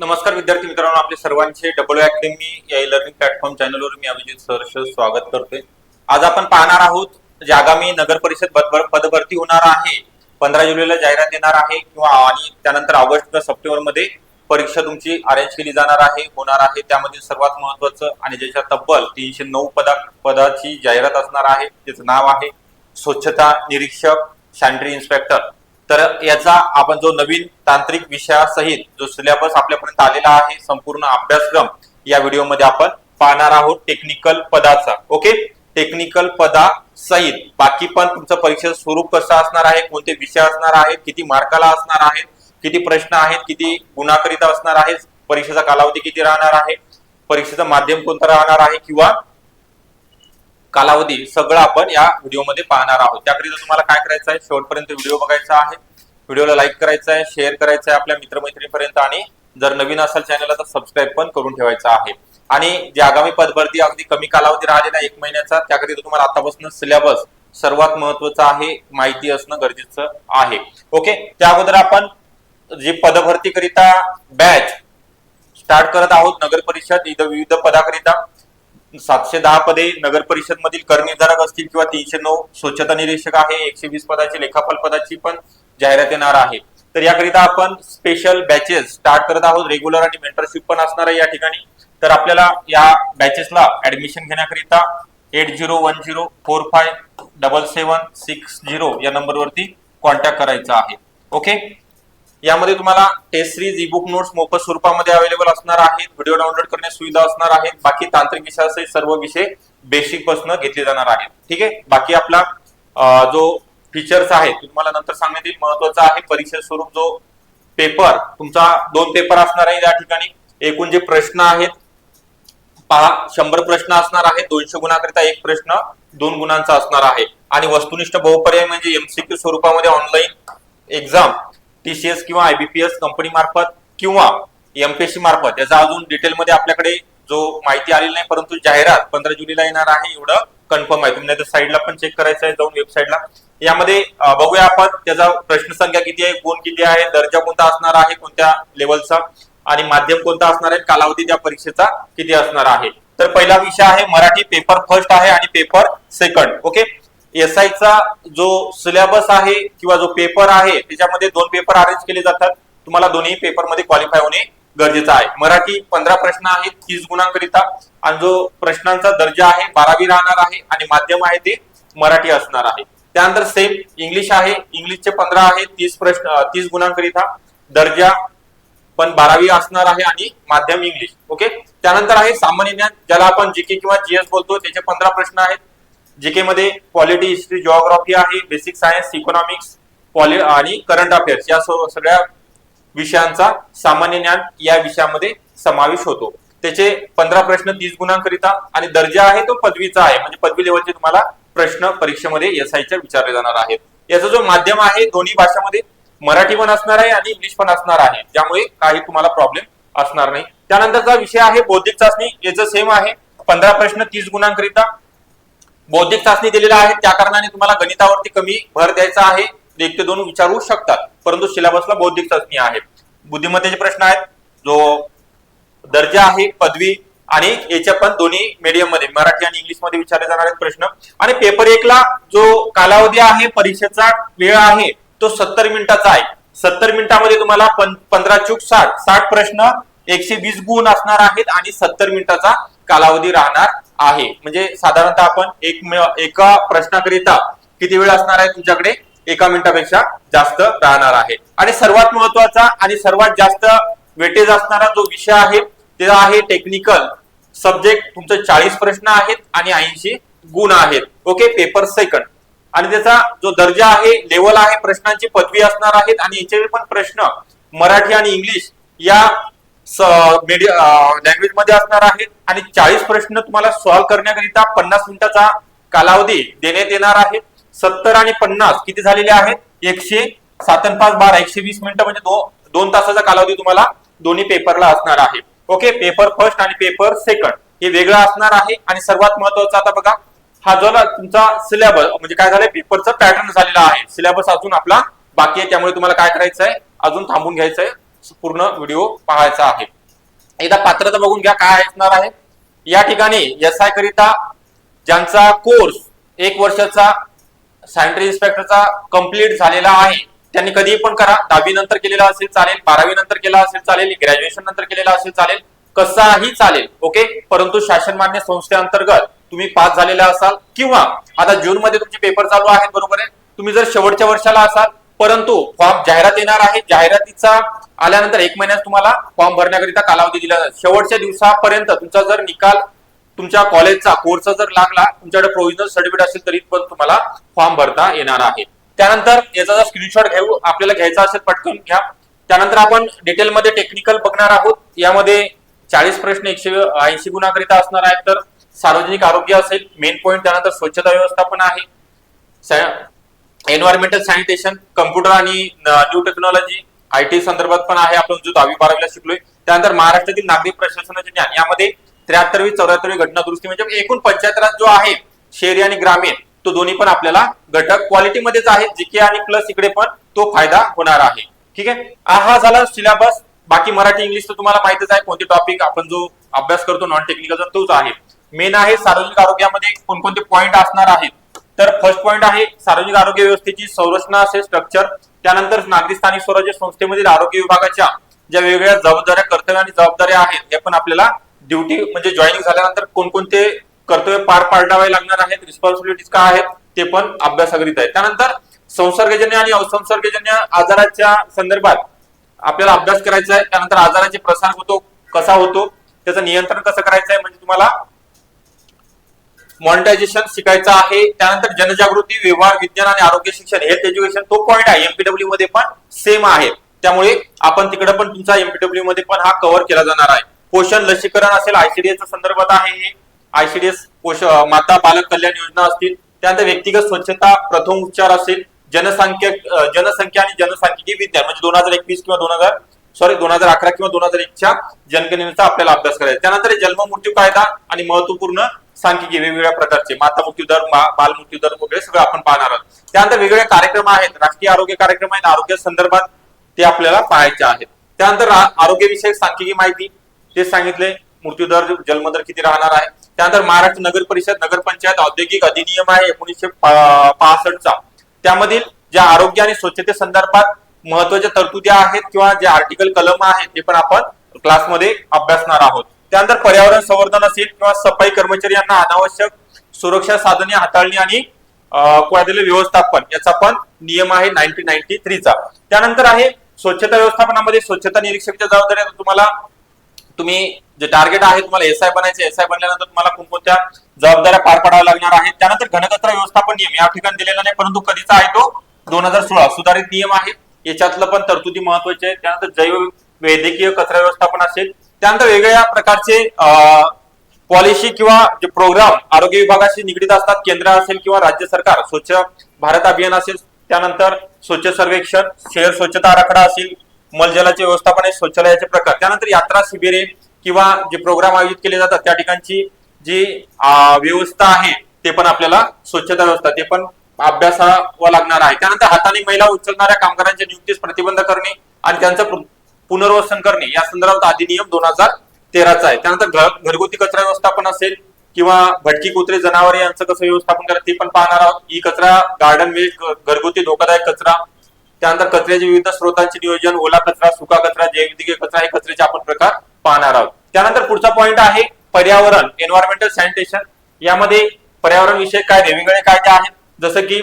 नमस्कार विद्यार्थी मित्रांनो आपले सर्वांचे डब्ल्यू अकॅडमी या लर्निंग प्लॅटफॉर्म चॅनलवर मी अभिजित सहर्ष स्वागत करतोय. आज आपण पाहणार आहोत जे आगामी नगर परिषद पदभरती होणार आहे पंधरा जुलैला जाहिरात येणार आहे किंवा आणि त्यानंतर ऑगस्ट किंवा सप्टेंबरमध्ये परीक्षा तुमची अरेंज केली जाणार आहे होणार आहे. त्यामध्ये सर्वात महत्वाचं आणि ज्याच्या तब्बल तीनशे नऊ पदा पदाची जाहिरात असणार आहे त्याचं नाव आहे स्वच्छता निरीक्षक सॅनिटरी इन्स्पेक्टर तर याचा आपण जो नवीन तांत्रिक विषयासहित जो सिलेबस आपल्यापर्यंत आलेला आहे संपूर्ण अभ्यासक्रम या व्हिडिओमध्ये आपण पाहणार आहोत टेक्निकल पदाचा. ओके टेक्निकल पदा सहित बाकी पण तुमचं परीक्षेचं स्वरूप कसं असणार आहे कोणते विषय असणार आहेत किती मार्काला असणार आहेत किती प्रश्न आहेत किती गुणाकरिता असणार आहे परीक्षेचा कालावधी किती राहणार आहे परीक्षेचं माध्यम कोणतं राहणार आहे किंवा कालावधी सगळं आपण या व्हिडिओमध्ये पाहणार आहोत. त्याकरिता तुम्हाला काय करायचं आहे? शेवटपर्यंत व्हिडिओ बघायचा आहे. व्हिडिओला लाईक करायचा आहे शेअर करायचं आहे आपल्या मित्रमैत्रिणीपर्यंत आणि जर नवीन असाल चॅनलला तर सबस्क्राईब पण करून ठेवायचा आहे. आणि जे आगामी पदभरती अगदी कमी कालावधी राहिलेला एक महिन्याचा त्याकरिता तुम्हाला आतापासून सिलेबस सर्वात महत्वाचं आहे माहिती असणं गरजेचं आहे. ओके त्या अगोदर आपण जे पदभरती करिता बॅच स्टार्ट करत आहोत नगर परिषद इथं विविध पदाकरिता. सातशे दहा पदे नगर परिषद मधील करनिर्धारक असतील किंवा तीनशे नऊ स्वच्छता निरीक्षक आहे एकशे वीस पदाची लेखापाल पदाची पण जाहिरात येणार आहे. तर याकरिता आपण स्पेशल बॅचेस स्टार्ट करत आहोत. रेग्युलर आणि मेंटरशिप पण असणार आहे या ठिकाणी. तर आपल्याला या बॅचेसला ऍडमिशन घेण्याकरिता eight zero one zero four five double seven six zero या नंबरवरती कॉन्टॅक्ट करायचा आहे ओके यामध्ये तुम्हाला test series e book notes मोफत स्वरूपामध्ये अवेलेबल असणार आहेत. व्हिडिओ डाउनलोड करण्यास सुविधा असणार आहेत. बाकी तांत्रिक विषयाचे सर्व विषय बेसिकपासून घेतले जाणार आहेत. ठीक आहे? बाकी आपला जो फीचर्स आहेत तुम्हाला नंतर सांगण्यात येईल. महत्त्वाचा आहे परीक्षे स्वरूप जो पेपर तुमचा दोन पेपर असणार आहे या ठिकाणी. एकूण जे प्रश्न आहेत पहा शंभर प्रश्न असणार आहे दोनशे गुणाकरिता एक प्रश्न दोन गुणांचा असणार आहे. आणि वस्तुनिष्ठ बहुपर्याय म्हणजे एमसीक्यू स्वरूपामध्ये ऑनलाईन एक्झाम टीसीएस किंवा आयबीपीएस कंपनी मार्फत किंवा एमपीएससी मार्फत याचा अजून डिटेलमध्ये आपल्याकडे जो माहिती आलेली नाही परंतु जाहिरात पंधरा जुलैला येणार आहे एवढं कन्फर्म आहे. तुम्ही साईडला पण चेक करायचं आहे जाऊन वेबसाईटला यामध्ये बघूया आपण त्याचा प्रश्न संख्या किती आहे गुण किती आहे दर्जा कोणता असणार आहे कोणत्या लेवलचा आणि माध्यम कोणता असणार आहे कालावधी त्या परीक्षेचा किती असणार आहे. तर पहिला विषय आहे मराठी पेपर फर्स्ट आहे आणि पेपर सेकंड ओके एस आयचा जो सिलेबस आहे किंवा जो पेपर आहे त्याच्यामध्ये दोन पेपर अरेंज केले जातात. तुम्हाला दोन्ही पेपरमध्ये क्वालिफाय होणे गरजेचं आहे. मराठी पंधरा प्रश्न आहेत तीस गुणांकरिता. आणि जो प्रश्नांचा दर्जा आहे बारावी राहणार आहे आणि माध्यम आहे ते मराठी असणार आहे. त्यानंतर सेम इंग्लिश आहे. इंग्लिशचे पंधरा आहे तीस प्रश्न तीस गुणांकरिता. दर्जा पण बारावी असणार आहे आणि माध्यम इंग्लिश ओके? त्यानंतर आहे सामान्य ज्ञान. ज्याला आपण जीके किंवा जीएस बोलतो त्याचे पंधरा प्रश्न आहेत. जीके मध्ये पॉलिटी हिस्ट्री जिओग्राफी आहे बेसिक सायन्स इकॉनॉमिक्स पॉलि आणि करंट अफेअर्स या सगळ्या विषयांचा सामान्य ज्ञान या विषयामध्ये समावेश होतो. त्याचे पंधरा प्रश्न तीस गुणांकरिता आणि दर्जा आहे तो पदवीचा आहे. म्हणजे पदवी लेवलचे तुम्हाला प्रश्न परीक्षेमध्ये एस च्या विचारले जाणार आहेत. याचा जो माध्यम आहे दोन्ही भाषामध्ये मराठी पण असणार आहे आणि इंग्लिश पण असणार आहे. ज्यामुळे काही तुम्हाला प्रॉब्लेम असणार नाही. त्यानंतरचा विषय आहे बौद्धिक चाचणी. याचं सेम आहे. पंधरा प्रश्न तीस गुणांकरिता बौद्धिक चाचणी दिलेल्या आहेत. त्या कारणाने तुम्हाला गणितावरती कमी भर द्यायचा आहे. एक ते दोन विचारू शकतात. परंतु सिलेबसला बौद्धिक चाचणी आहे. बुद्धिमत्तेचे प्रश्न आहेत. जो दर्जा आहे पदवी आणि याच्या पण दोन्ही मीडियममध्ये मराठी आणि इंग्लिशमध्ये विचारले जाणार आहेत प्रश्न. आणि पेपर एक ला जो कालावधी आहे परीक्षेचा वेळ आहे तो सत्तर मिनिटाचा आहे. सत्तर मिनिटामध्ये तुम्हाला पंधरा चूक साठ साठ प्रश्न एकशे वीस गुण असणार आहेत आणि सत्तर मिनिटाचा कालावधी राहणार आहे. म्हणजे साधारणतः आपण एक एका प्रश्नाकरिता किती वेळ असणार आहे तुमच्याकडे? एका मिनिटापेक्षा जास्त राहणार आहे. आणि सर्वात महत्त्वाचा आणि सर्वात जास्त वेटेज असणारा जो विषय आहे ते आहे टेक्निकल सब्जेक्ट तुमचं चाळीस प्रश्न आहेत आणि ऐंशी गुण आहेत. ओके पेपर सेकंड आणि त्याचा जो दर्जा आहे लेवल आहे प्रश्नांची पदवी असणार आहेत आणि याचे पण प्रश्न मराठी आणि इंग्लिश या लँग्वेजमध्ये असणार आहेत आणि चाळीस प्रश्न तुम्हाला सॉल्व्ह करण्याकरिता पन्नास मिनिटाचा कालावधी देण्यात येणार आहे. सत्तर आणि पन्नास किती झालेले आहेत? एकशे सात पाच बारा. एकशे वीस मिनिटं म्हणजे दो, दोन तासाचा कालावधी तुम्हाला दोन्ही पेपरला असणार आहे. ओके पेपर फर्स्ट आणि पेपर सेकंड हे वेगळं असणार आहे. आणि सर्वात महत्वाचं आता बघा हा जो ना तुमचा सिलेबस म्हणजे काय झालंय? पेपरचा पॅटर्न झालेला आहे. सिलेबस अजून आपला बाकी आहे. त्यामुळे तुम्हाला काय करायचं आहे अजून थांबून घ्यायचं आहे पूर्ण व्हिडिओ पाहायचा आहे. एकदा पात्रता बघून घ्या काय असणार आहे. या ठिकाणी एस आय करिता ज्यांचा कोर्स एक वर्षाचा सॅनिटरी इन्स्पेक्टरचा कंप्लीट झालेला आहे त्यांनी कधीही पण करा. दहावी नंतर केलेला असेल चालेल बारावी नंतर केला असेल चालेल ग्रॅज्युएशन नंतर केलेला असेल चालेल कसाही चालेल ओके परंतु शासन मान्य संस्थेअंतर्गत तुम्ही पास झालेला असाल किंवा आता जून मध्ये तुमचे पेपर चालू आहेत बरोबर आहे? तुम्ही जर शेवटच्या वर्षाला असाल परंतु फॉर्म जाहिरात येणार आहे. जाहिरातीचा आल्यानंतर एक महिन्यात तुम्हाला फॉर्म भरण्याकरिता कालावधी दिला जाईल. शेवटच्या दिवसापर्यंत तुमचा जर निकाल तुमच्या कॉलेजचा कोर्सचा जर लागला तुमच्याकडे प्रोव्हिजनल सर्टिफिकेट असेल तरी पण तुम्हाला फॉर्म भरता येणार आहे. त्यानंतर याचा जर स्क्रीनशॉट घेऊ आपल्याला घ्यायचा असेल पटकन घ्या. त्यानंतर आपण डिटेलमध्ये टेक्निकल बघणार आहोत. यामध्ये चाळीस प्रश्न एकशे ऐंशी गुणाकरिता असणार आहेत तर सार्वजनिक आरोग्य असेल मेन पॉईंट त्यानंतर स्वच्छता व्यवस्थापन आहे. एन्व्हायरमेंटल सॅनिटेशन कम्प्युटर आणि न्यू टेक्नॉलॉजी आयटी संदर्भात पण आहे. आपण जो दहावी बारावीला शिकलोय. त्यानंतर महाराष्ट्रातील नागरिक प्रशासनाचे ज्ञान यामध्ये त्र्याहत्तरवी चौऱ्याहत्तरवी घटना दुरुस्ती म्हणजे एकूण पंचायत राज जो आहे शहरी आणि ग्रामीण तो दोन्ही पण आपल्याला घटक क्वालिटीमध्येच आहे जीके आणि प्लस इकडे पण तो फायदा होणार आहे. ठीक आहे? हा झाला सिलेबस बाकी मराठी इंग्लिश तर तुम्हाला माहितच आहे. कोणते टॉपिक आपण जो अभ्यास करतो नॉन टेक्निकलचा तोच आहे. मेन आहे सार्वजनिक आरोग्यामध्ये कोणकोणते पॉईंट असणार आहेत. तर फर्स्ट पॉईंट आहे सार्वजनिक आरोग्य व्यवस्थेची संरचना असेल स्ट्रक्चर त्यानंतर नागरी स्थानिक स्वराज्य संस्थेमधील आरोग्य विभागाच्या ज्या वेगवेगळ्या जबाबदाऱ्या कर्तव्य आणि जबाबदाऱ्या आहेत हे पण आपल्याला ड्युटी म्हणजे जॉईनिंग झाल्यानंतर कोणकोणते कर्तव्य पार पाडावे लागणार आहेत रिस्पॉन्सिबिलिटीज काय आहेत ते पण अभ्यासाकरीत आहे त्यानंतर संसर्गजन्य आणि असंसर्गजन्य आजाराच्या संदर्भात आपल्याला अभ्यास करायचा आहे. त्यानंतर आजाराचे प्रसार होतो कसा होतो त्याचं नियंत्रण कसं करायचं आहे म्हणजे तुम्हाला मॉनिटायझेशन शिकायचं आहे. त्यानंतर जनजागृती व्यवहार विज्ञान आणि आरोग्य शिक्षण हेल्थ एज्युकेशन तो पॉईंट आहे. एमपीडब्ल्यू मध्ये पण सेम आहे. त्यामुळे आपण तिकडे पण तुमचा एमपीडब्ल्यू मध्ये पण हा कव्हर केला जाणार आहे. पोषण लसीकरण असेल आयसीडीएस संदर्भात आहे हे. आयसीडीएस पोष माता बालक कल्याण योजना असतील. त्यानंतर व्यक्तिगत स्वच्छता प्रथम उपचार असेल. जनसंख्या जनसंख्या आणि जनसांख्यिकी विज्ञान म्हणजे दोन हजार एकवीस किंवा दोन हजार सॉरी दोन हजार अकरा किंवा दोन हजार एकच्या जनगणनेचा आपल्याला अभ्यास करायचा त्यानंतर जन्म मृत्यू कायदा आणि महत्त्वपूर्ण सांख्यिकी वेगवेगळ्या प्रकारचे माता मृत्यू दर बालमृत्यू दर वगैरे सगळं आपण पाहणार आहोत. त्यानंतर वेगवेगळे कार्यक्रम आहेत. राष्ट्रीय आरोग्य कार्यक्रम आहेत. आरोग्य संदर्भात ते आपल्याला पाहायचे आहेत. त्यानंतर आरोग्यविषयक सांख्यिकी माहिती ते सांगितले मृत्यू दर जन्मदर किती राहणार आहे. त्यानंतर महाराष्ट्र नगर परिषद नगरपंचायत औद्योगिक अधिनियम आहे एकोणीसशे पासष्टचा. त्यामधील ज्या आरोग्य आणि स्वच्छते संदर्भात महत्त्वाच्या तरतुदी आहेत किंवा जे आर्टिकल कलम आहेत ते पण आपण क्लासमध्ये अभ्यासणार आहोत. त्यानंतर पर्यावरण संवर्धन असेल किंवा सफाई कर्मचारी यांना अनावश्यक सुरक्षा साधने हाताळणी आणि दिले व्यवस्थापन याचा पण नियम आहे नाईन्टीन नाईन्टी थ्रीचा. त्यानंतर आहे स्वच्छता व्यवस्थापनामध्ये स्वच्छता निरीक्षकच्या जबाबदारी तुम्हाला तुम्ही जे टार्गेट आहे तुम्हाला एस आय बनायचे एस आय बनल्यानंतर तुम्हाला कोणकोणत्या जबाबदाऱ्या पार पाडाव्या लागणार आहेत त्यानंतर घनकचरा व्यवस्थापन नियम या ठिकाणी दिलेला नाही परंतु कधीचा आहे तो? दोन हजार सोळा. सुधारित नियम आहे. याच्यातलं पण तरतुदी महत्त्वाचे आहे. त्यानंतर जैव वैद्यकीय कचरा व्यवस्थापन असेल त्यानंतर वेगवेगळ्या प्रकारचे पॉलिसी किंवा जे प्रोग्राम आरोग्य विभागाशी निगडीत असतात केंद्र असेल किंवा राज्य सरकार स्वच्छ भारत अभियान असेल त्यानंतर स्वच्छ सर्वेक्षण शहर स्वच्छता आराखडा असेल मलजलाचे व्यवस्थापन आहे शौचालयाचे प्रकार त्यानंतर यात्रा शिबिरे किंवा जे प्रोग्राम आयोजित केले जातात त्या ठिकाणची जी व्यवस्था आहे ते पण आपल्याला स्वच्छता व्यवस्था ते पण अभ्यासावा लागणार आहे. त्यानंतर हाताने महिला उचलणाऱ्या कामगारांच्या नियुक्तीस प्रतिबंध करणे आणि त्यांचं पुनर्वसन करणे या संदर्भात अधिनियम दोन हजार तेराचा आहे. त्यानंतर घरगुती कचरा व्यवस्थापन असेल किंवा भटकी कुत्रे जनावरे यांचं कसं व्यवस्थापन करायचं ते पण पाहणार आहोत. ई कचरा गार्डन वेस्ट घरगुती धोकादायक कचरा त्यानंतर कचऱ्याचे विविध स्रोतांचे नियोजन ओला कचरा सुका कचरा जैविक कचरा हे कचऱ्याचे आपण प्रकार पाहणार आहोत. त्यानंतर पुढचा पॉईंट आहे पर्यावरण एन्व्हायरमेंटल सॅनिटेशन यामध्ये पर्यावरण विषयक कायदे वेगवेगळे कायदे आहेत. जसं की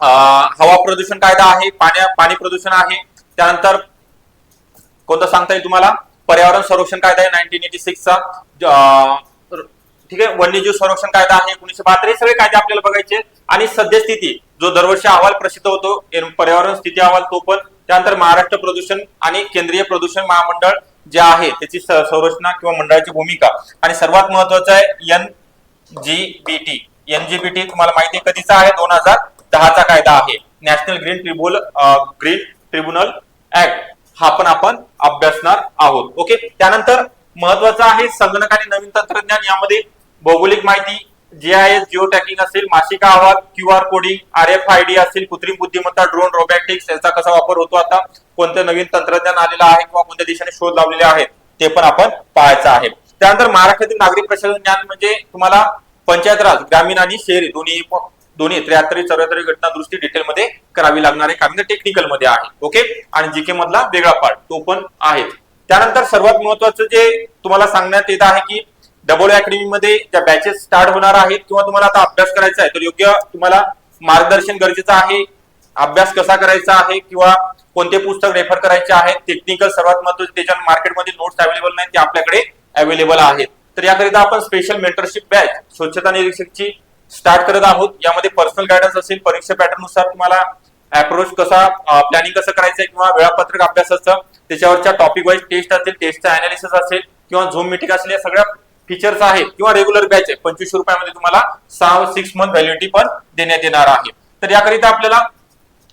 हवा प्रदूषण कायदा आहे पाण्या पाणी प्रदूषण आहे. त्यानंतर कोणता सांगता येईल तुम्हाला? पर्यावरण संरक्षण कायदा आहे नाईन्टीन एटी सिक्सचा ठीक आहे? वन्यजीव संरक्षण कायदा आहे एकोणीशे बहात्तर. हे सगळे कायदे आपल्याला बघायचे आणि सद्यस्थिती जो दरवर्षी अहवाल प्रसिद्ध होतो पर्यावरण स्थिती अहवाल तो पण. त्यानंतर महाराष्ट्र प्रदूषण आणि केंद्रीय प्रदूषण महामंडळ जे आहे त्याची संरचना किंवा मंडळाची भूमिका. आणि सर्वात महत्वाचं आहे एन जीबीटी टी तुम्हाला माहिती आहे कधीचा आहे? दोन हजार दहाचा कायदा आहे. National green tribunal green tribunal act हा पण आपण अभ्यासणार आहोत. ओके त्यानंतर महत्वाचं आहे संगणक आणि नवीन तंत्रज्ञान यामध्ये भौगोलिक माहिती जे आय एस जिओ टॅकिंग असेल मासिक अहवाल Q R coding R F I D असेल कृत्रिम बुद्धिमत्ता ड्रोन रोबॅटिक्स याचा कसा वापर होतो आता कोणतं नवीन तंत्रज्ञान आलेलं आहे किंवा कोणत्या देशाने शोध लावलेले आहेत ते पण आपण पाहायचं आहे. त्यानंतर महाराष्ट्रातील नागरिक प्रशासन ज्ञान म्हणजे तुम्हाला पंचायत राज ग्रामीण आणि शहरी दोन्ही दोन्ही त्र्याहत्तरी चौऱ्याहत्तरी घटना दुरुस्ती डिटेल मध्ये करावी लागणार आहे कारण टेक्निकलमध्ये आहे ओके आणि जीके मधला वेगळा पार्ट तो पण आहे. त्यानंतर सर्वात महत्वाचं जे तुम्हाला सांगण्यात येत आहे की डबल अकॅडमी मध्ये ज्या बॅचेस स्टार्ट होणार आहेत किंवा तुम्हाला आता अभ्यास करायचा आहे तर योग्य तुम्हाला मार्गदर्शन गरजेचं आहे अभ्यास कसा करायचा आहे किंवा कोणते पुस्तक रेफर करायचे आहेत टेक्निकल सर्वात महत्त्वाचे त्याच्या मार्केटमध्ये नोट्स अवेलेबल नाही ते आपल्याकडे अवेलेबल आहेत. तर याकरिता आपण स्पेशल मेंटरशिप बॅच स्वच्छता निरीक्षकची स्टार्ट करत आहोत. यामध्ये पर्सनल गायडन्स असेल परीक्षा पॅटर्ननुसार तुम्हाला अप्रोच कसा प्लॅनिंग कसं करायचंय किंवा वेळापत्रक अभ्यासाचं त्याच्यावरच्या टॉपिक वाईज टेस्ट असेल टेस्टचा अनालिसिस असेल किंवा झूम मिटिंग असेल या सगळ्या फीचर्स आहेत किंवा रेग्युलर बॅच आहे पंचवीसशे रुपयामध्ये तुम्हाला सहा सिक्स मंथ व्हॅलिडिटी पण देण्यात येणार आहे. तर याकरिता आपल्याला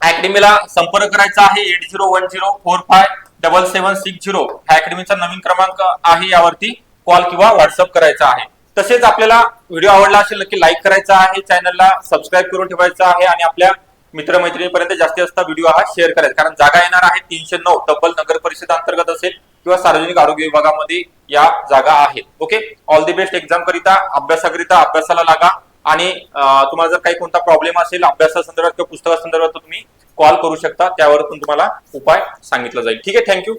अकॅडमीला संपर्क करायचा आहे eight zero one zero four five double seven six zero हा अकॅडमीचा नवीन क्रमांक आहे यावरती कॉल किंवा व्हॉट्सअप करायचा आहे. तसेच आपल्याला व्हिडिओ आवडला असेल नक्की लाईक करायचा आहे चॅनलला सबस्क्राईब करून ठेवायचा आहे आणि आपल्या मित्रमैत्रिणीपर्यंत जास्तीत जास्त व्हिडिओ हा शेअर करायचा. कारण जागा येणार आहे तीनशे नऊ तब्बल नगर परिषद अंतर्गत असेल किंवा सार्वजनिक आरोग्य विभागामध्ये या जागा आहेत. Okay all the best exam करिता अभ्यासाकरिता अभ्यासाला लागा आणि तुम्हाला जर काही कोणता प्रॉब्लेम असेल अभ्यासासंदर्भात किंवा पुस्तकासंदर्भात तुम्ही कॉल करू शकता. त्यावर पण तुम्हाला उपाय सांगितला जाईल. ठीक आहे? थँक्यू